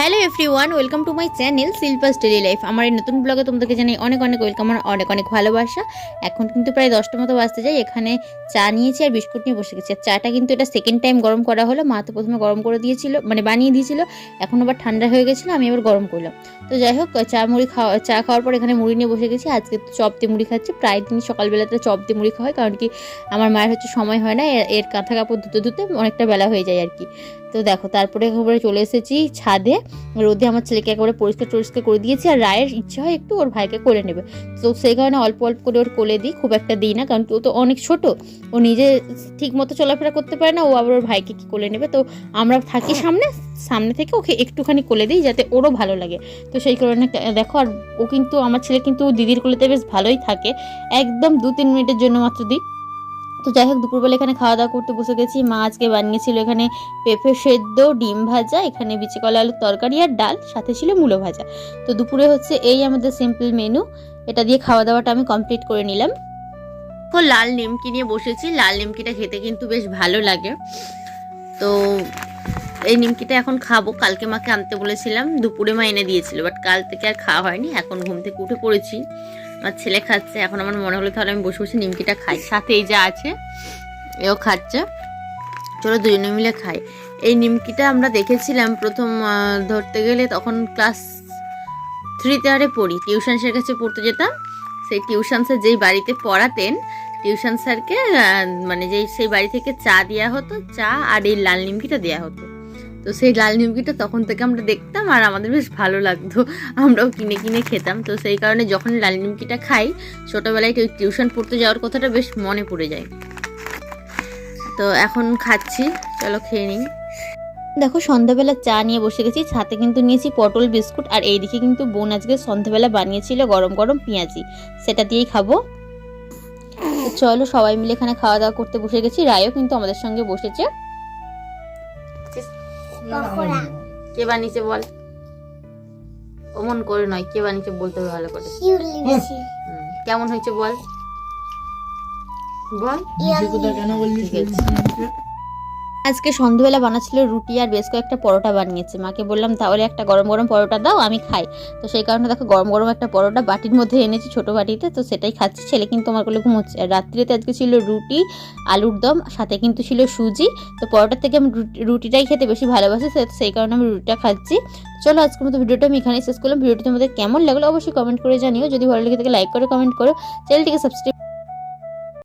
Hello every one welcome to my channel Shilpa's daily life আমার এই নতুন ব্লগে তোমাদেরকে জানাই অনেক অনেক ওয়েলকাম আর অনেক অনেক ভালোবাসা। এখন কিন্তু প্রায় দশটা মতো বাজতে যাই এখানে চা নিয়েছি আর বিস্কুট নিয়ে বসে গেছি। আর চাটা কিন্তু এটা সেকেন্ড টাইম গরম করা হলো, মা তো প্রথমে গরম করে দিয়েছিল মানে বানিয়ে দিয়েছিল, এখন আবার ঠান্ডা হয়ে গেছিল, আমি আবার গরম করলাম। তো যাই হোক, চা মুড়ি খাওয়া, চা খাওয়ার পর এখানে মুড়ি নিয়ে বসে গেছি, আজকে তো চপ দিয়ে মুড়ি খাচ্ছি, প্রায় দিন সকালবেলাতে চপ দিয়ে মুড়ি খাওয়া হয়, কারণ কি আমার মায়ের হচ্ছে সময় হয় না এর কাঁথা কাপড় ধুতে ধুতে অনেকটা বেলা হয়ে যায় আর কি। তো দেখো, তারপরে একেবারে চলে এসেছি ছাদে। রোদে আমার ছেলেকে একেবারে পরিষ্কার টরিষ্কার করে দিয়েছি, আর রায়ের ইচ্ছে হয় একটু ওর ভাইকে কোলে নেবে। তো সেই কারণে অল্প অল্প করে ওর কোলে দিই, খুব একটা দিই না, কারণ ও তো অনেক ছোট, ও নিজে ঠিক মতো চলাফেরা করতে পারে না, ও আবার ওর ভাইকে কি কোলে নেবে। তো আমরা থাকি সামনে সামনে থেকে ওকে একটুখানি কোলে দিই যাতে ওরও ভালো লাগে। তো সেই কারণে দেখো, আর ও কিন্তু, আমার ছেলে কিন্তু দিদির কোলেতে বেশ ভালোই থাকে। একদম দু তিন মিনিটের জন্য মাত্র দিই। তো যাই হোক, দুপুরবেলা এখানে খাওয়া দাওয়া করতে বসে গেছি। মা আজকে বানিয়েছিল এখানে পেঁপে সেদ্ধ, ডিম ভাজা, এখানে বিচি কলা আলুর তরকারি আর ডাল, সাথে ছিল মূলো ভাজা। তো দুপুরে হচ্ছে এই আমাদের সিম্পল মেনু এটা দিয়ে খাওয়া দাওয়াটা আমি কমপ্লিট করে নিলাম। তো লাল নিমকি নিয়ে বসেছি। লাল নিমকিটা খেতে কিন্তু বেশ ভালো লাগে। তো এই নিমকিটা এখন খাব। কালকে মাকে আনতে বলেছিলাম। দুপুরে মা এনে দিয়েছিল বাট কাল থেকে আর খাওয়া হয়নি। এখন ঘুম থেকে উঠে পড়েছি। আমার ছেলে খাচ্ছে, এখন আমার মনে হলো তাহলে আমি বসে বসে নিমকিটা খাই। সাথে এই যা আছে, এও খাচ্ছে। চলো দুজনে মিলে খাই। এই নিমকিটা আমরা দেখেছিলাম প্রথম ধরতে গেলে তখন ক্লাস থ্রিতে আরে পড়ি। টিউশন স্যার কাছে পড়তে যেতাম। সেই টিউশন স্যার যেই বাড়িতে পড়াতেন, টিউশন স্যারকে মানে যেই, সেই বাড়ি থেকে চা দেওয়া হতো, চা আর এই লাল নিমকিটা দেওয়া হতো। তো সেই লাল নিমকিটা তখন থেকে আমরা দেখতাম আর আমাদের বেশ ভালো লাগতো। আমরাও কিনে কিনে খেতাম। তো সেই কারণে যখন লাল নিমকিটা খাই, ছোটোবেলায় টিউশন পড়তে যাওয়ার কথাটা বেশ মনে পড়ে যায়। তো এখন খাচ্ছি। চলো খেয়ে নিই। দেখো সন্ধ্যাবেলা চা নিয়ে বসে গেছি, সাথে কিন্তু নিয়েছি পটল বিস্কুট আর এইদিকে কিন্তু বোন আজকে সন্ধ্যাবেলা বানিয়েছিল গরম গরম পেঁয়াজি। সেটা দিয়েই খাব। চলো সবাই মিলে এখানে খাওয়া দাওয়া করতে বসে গেছি। রায়ও কিন্তু আমাদের সঙ্গে বসেছে। পকোড়া কে বানিয়েছে বল? অমন করে নয় কে বানিয়েছে বলতে হবে ভালো করে। কেমন হয়েছে বল? বল কেন আছে। আজকে সন্ধ্যাবেলা বানাচ্ছিল রুটি আর বেশ কয়েকটা পরোটা বানিয়েছে। মাকে বললাম, তাহলে একটা গরম গরম পরোটা দাও, আমি খাই। তো সেই কারণে দেখো গরম গরম একটা পরোটা বাটির মধ্যে এনেছি ছোট বাটিতে, তো সেটাই খাচ্ছি। ছেলে কিন্তু আমার কোলে ঘুমোচ্ছে। রাত্রিতে আজকে ছিল রুটি, আলুর দম, সাথে কিন্তু ছিল সুজি। তো পরোটার থেকে আমি রুটিটাই খেতে বেশি ভালোবাসি সেই কারণে আমি রুটিটা খাচ্ছি। চলো আজকের মতো ভিডিওটা আমি এখানেই শেষ করলাম। ভিডিওটি তোমাদের কেমন লাগল অবশ্যই কমেন্ট করে জানিও। যদি ভালো লেগে থাকে লাইক করে, কমেন্ট করো। চ্যানেলটিকে সাবস্ক্রাইব